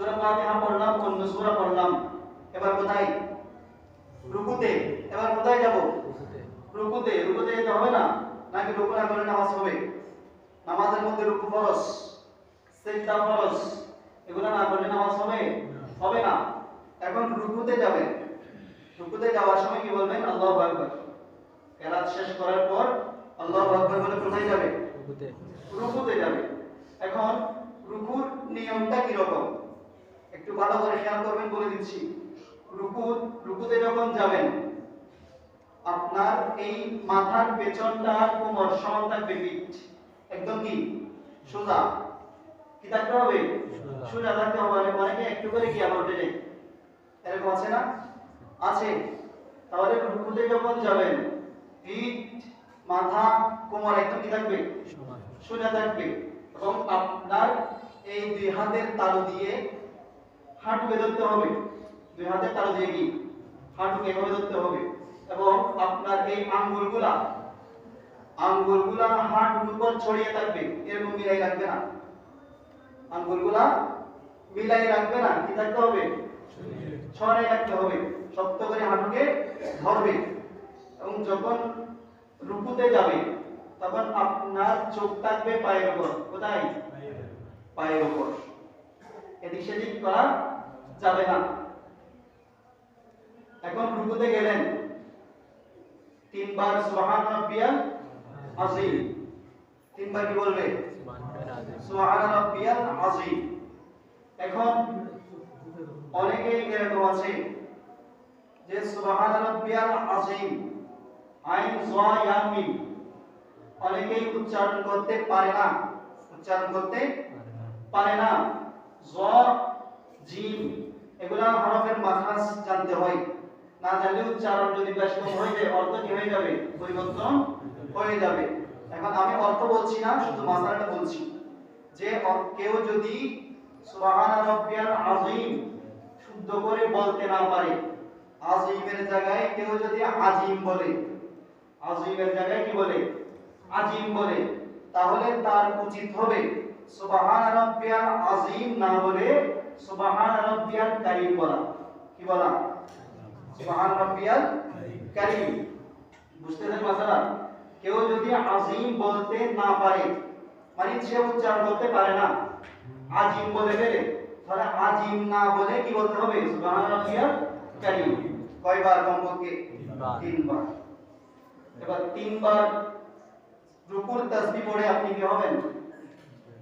সূরা ফাতিহা পড়লাম অন্য সূরা পড়লাম। এবার কোথায়? রুকুতে। এবার কোথায় যাব? রুকুতে। রুকুতে যেতে হবে না? নাকি রুকু না করলে নামাজ হবে? নামাজের মধ্যে রুকু ফরজ সেজদা ফরজ এগুলো না করলে নামাজ হবে? হবে না। এখন রুকুতে যাবেন। রুকুতে যাওয়ার সময় কি বলবেন? আল্লাহু আকবার। কেরাত শেষ করার পর আল্লাহু আকবার বলে কোথায় যাবে? রুকুতে যাবে। এখন রুকুর নিয়মটা কি রকম? একটু ভালো করে খেয়াল করবেন বলে দিচ্ছি। রুকু রুকুতে যখন যাবেন আপনার এই মাথার পেছনটা কোমর সমান থাকবে পিঠ একদম কি? সোজা। কি থাকতে হবে? সোজা। থাকতে হবে অনেকে একটু করে কি আবার উঠে যায় এরকম আছে না? আছে। তাহলে রুকুতে যখন যাবেন পিঠ মাথা কোমর একদম কি থাকবে? সোজা থাকবে। এবং আপনার এই দুই হাতের তালু দিয়ে হাঁটুকে ধরতে হবে। দুই হাতের তালু দিয়ে কি? হাঁটুকে এভাবে ধরতে হবে। এবং আপনার এই আঙ্গুলগুলা আঙ্গুলগুলা হাঁটুর উপর ছড়িয়ে থাকবে। এরকম মিলাই রাখবে না। আঙ্গুলগুলা মিলাই রাখবে না। কি থাকতে হবে? ছড়াই রাখতে হবে। শক্ত করে হাঁটুকে ধরবে। এবং যখন রুকুতে যাবে, তখন আপনার চোখ থাকবে পায়ের উপর। কোথায়? পায়ের উপর। এদিক সেদিক করা যাবে না। এখন রুকুতে গেলেন। তিনবার সুবহান রাব্বিয়াল আযীম। তিনবার কি বলবে? সুবহান রাব্বিয়াল আযীম। এখন অনেকেই এরকম আছে যে সুবহান রাব্বিয়াল আযীম, আইন জয়া ইয়া অনেকেই উচ্চারণ করতে পারে না। উচ্চারণ করতে পারে না। জ জিম এগুলা হরফের মাখরাজ জানতে হয়। না জানলে উচ্চারণ যদি কম হয়ে যায় অর্থ কি হয়ে যাবে? পরিবর্তন হয়ে যাবে। এখন আমি অর্থ বলছি না, শুধু মাসালাটা বলছি। যে কেউ যদি সুবহান রাব্বিয়াল আযীম শুদ্ধ করে বলতে না পারে আযীমের জায়গায় কেউ যদি আজিম বলে, আজিমের জায়গায় কি বলে? আজিম বলে। তাহলে তার উচিত হবে সুবহান রাব্বিয়াল আযীম না বলে সুবহান রাব্বিয়াল কারীম বলা। কি বলা? সুবহান রাব্বিয়াল কারীম। বুঝতে দেন মাসালা? কেউ যদি আজিম বলতে না পারে মানে সে উচ্চারণ করতে পারে না আজিম বলে ফেলে তাহলে আজিম না বলে কি বলতে হবে? সুবহান রাব্বিয়াল কারীম। কয়বার কমপক্ষে। তিনবার। এবার তিনবার রুকুর তাসবিহ পড়ে আপনি কি হবেন?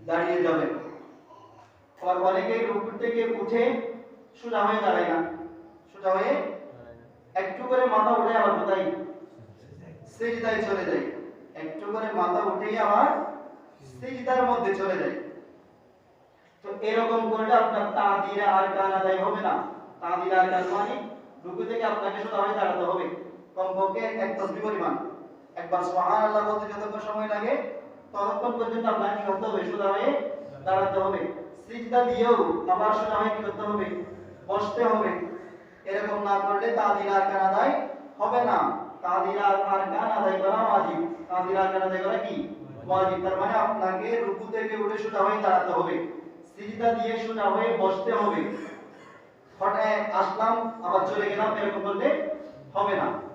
দাঁড়িয়ে যাবেন। আবার অনেকেই রুকুর থেকে উঠে সোজা হয়ে দাঁড়ায় না। সোজা হয়ে একটু করে মাথা উঠে আবার কোথায়? সেজদায় চলে যায়। একটু করে মাথা উঠেই আবার সেজদার মধ্যে চলে যায়। তো এরকম করলে আপনার তাদিরা আর কান আদায় হবে না। তাদিরা আর কান মানে রুকু থেকে আপনাকে সোজা হয়ে দাঁড়াতে হবে। কমপক্ষে এক তসবিহ পরিমাণ। একবার সুবহানাল্লাহ বলতে যতক্ষণ সময় লাগে, ততক্ষণ পর্যন্ত আপনাকে সোজা হয়ে দাঁড়াতে হবে। সিজদা দিয়েও আবার সোজা হয়ে কি করতে হবে? বসতে হবে। এরকম না করলে তাদিরা আর কান আদায় হবে না। তাদিরা আর কান আদায় করা ওয়াজিব। তাদিরা আর কান আদায় করা কি? ওয়াজিব। তার মানে আপনাকে রুকু থেকে উঠে সোজা হয়ে দাঁড়াতে হবে। সিজদা দিয়ে সোজা হয়ে বসতে হবে। হঠাৎ আসলাম, আবার চলে গেলাম, এরকম করলে হবে না।